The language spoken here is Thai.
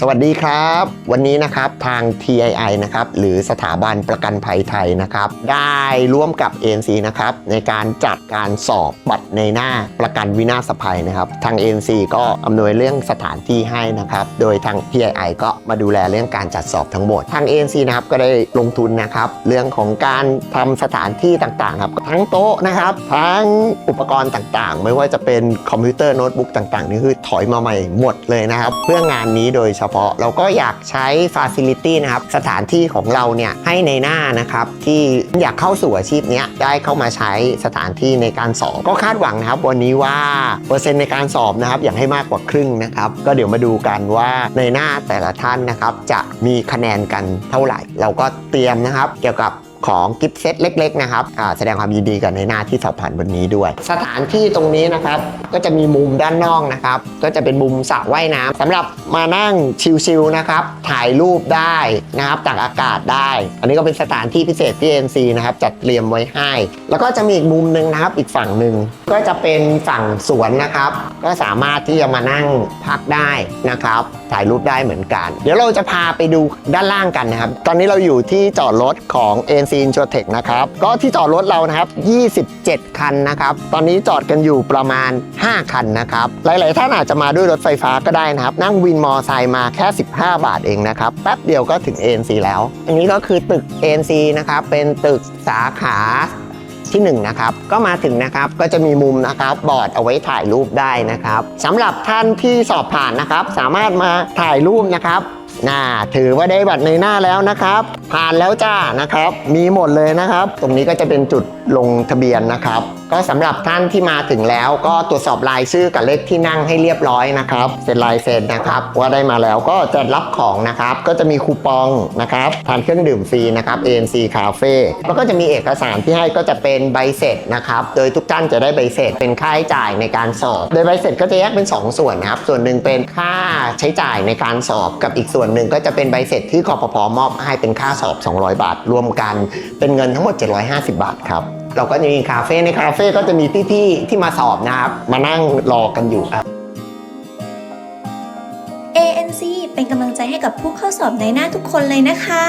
สวัสดีครับ วันนี้นะครับทาง TII นะครับหรือสถาบันประกันภัยไทยนะครับ ได้ร่วมกับ ANC นะครับในการจัดการสอบบัตรในหน้าประกันวินาศภัยนะครับ ทาง ANC ก็อำนวยเรื่องสถานที่ให้นะครับ โดยทาง TII ก็มาดูแลเรื่องการจัดสอบทั้งหมด ทาง ANC นะครับก็ได้ลงทุนนะครับ เรื่องของการทำสถานที่ต่างๆครับทั้งโต๊ะนะครับ ทั้งอุปกรณ์ต่างๆ ไม่ว่าจะเป็นคอมพิวเตอร์โน้ตบุ๊กต่างๆนี่คือถอยมาใหม่หมดเลยนะครับ เพื่องานนี้โดยเฉพาะ เราก็อยากใช้ฟาซิลิตี้นะครับสถานที่ของเราเนี่ยให้ในหน้านะครับที่อยากเข้าสู่อาชีพเนี้ยได้เข้ามาใช้สถานที่ในการสอบก็คาดหวังนะครับ วันนี้ว่าเปอร์เซ็นต์ในการสอบนะครับอยากให้มากกว่าครึ่งนะครับ ก็เดี๋ยวมาดูกันว่าในหน้าแต่ละท่านนะครับจะมีคะแนนกันเท่าไหร่ เราก็เตรียมนะครับเกี่ยวกับ ของกิฟต์เซตเล็กๆนะครับแสดงความยินดีกับในหน้าที่สอบผ่านวันนี้ด้วย สถานที่ตรงนี้นะครับก็จะมีมุมด้านนอกนะครับ ก็จะเป็นมุมสระว่ายน้ำสำหรับมานั่งชิลๆนะครับถ่ายรูปได้นะครับตากอากาศได้ อันนี้ก็เป็นสถานที่พิเศษที่ NC นะครับจัดเตรียมไว้ให้ แล้วก็จะมีอีกมุมหนึ่งนะครับอีกฝั่งหนึ่งก็จะเป็นฝั่งสวนนะครับ ก็สามารถที่จะมานั่งพักได้นะครับถ่ายรูปได้เหมือนกัน เดี๋ยวเราจะพาไปดูด้านล่างกันนะครับ ตอนนี้เราอยู่ที่จอดรถของ ANC i n s u r t e c h นะครับ ก็ที่จอดรถเรานะครับ 27 คันนะครับ ตอนนี้จอดกันอยู่ประมาณ 5 คันนะครับ หลาย ๆ ท่านอาจจะมาด้วยรถไฟฟ้าก็ได้นะครับ นั่งวินมอไซค์มาแค่ 15 บาทเองนะครับ แป๊บเดียวก็ถึง ANC แล้ว อันนี้ก็คือตึก ANC นะครับ เป็นตึกสาขาที่1นะครับก็มาถึงนะครับก็จะมีมุมนะครับบอร์ดเอาไว้ถ่ายรูปได้นะครับสำหรับท่านที่สอบผ่านนะครับ สามารถมาถ่ายรูปนะครับ น่าถือว่าได้บัตรในหน้าแล้วนะครับ ผ่านแล้วจ้านะครับ มีหมดเลยนะครับ ตรงนี้ก็จะเป็นจุดลงทะเบียนนะครับก็สำหรับท่านที่มาถึงแล้วก็ตรวจสอบรายชื่อกับเลขที่นั่งให้เรียบร้อยนะครับเซ็นลายเซ็นนะครับว่าได้มาแล้วก็จะรับของนะครับ ก็จะมีคูปองนะครับทานเครื่องดื่มฟรีนะครับ ANC Cafe แล้วก็จะมีเอกสารที่ให้ก็จะเป็นใบเสร็จนะครับ โดยทุกท่านจะได้ใบเสร็จเป็นค่าใช้จ่ายในการสอบ โดยใบเสร็จก็จะแยกเป็น 2 ส่วนนะครับ ส่วนหนึ่งเป็นค่าใช้จ่ายในการสอบกับอีกส่วนหนึ่งก็จะเป็นใบเสร็จที่คอปพมอบให้เป็นค่าสอบ 200 บาท รวมกันเป็นเงินทั้งหมด 750 บาทครับ เราก็จะมีคาเฟ่ในคาเฟ่ก็จะมีพี่ๆที่มาสอบนะครับ มานั่งรอกันอยู่ครับ ANC เป็นกำลังใจให้กับผู้เข้าสอบในหน้าทุกคนเลยนะคะ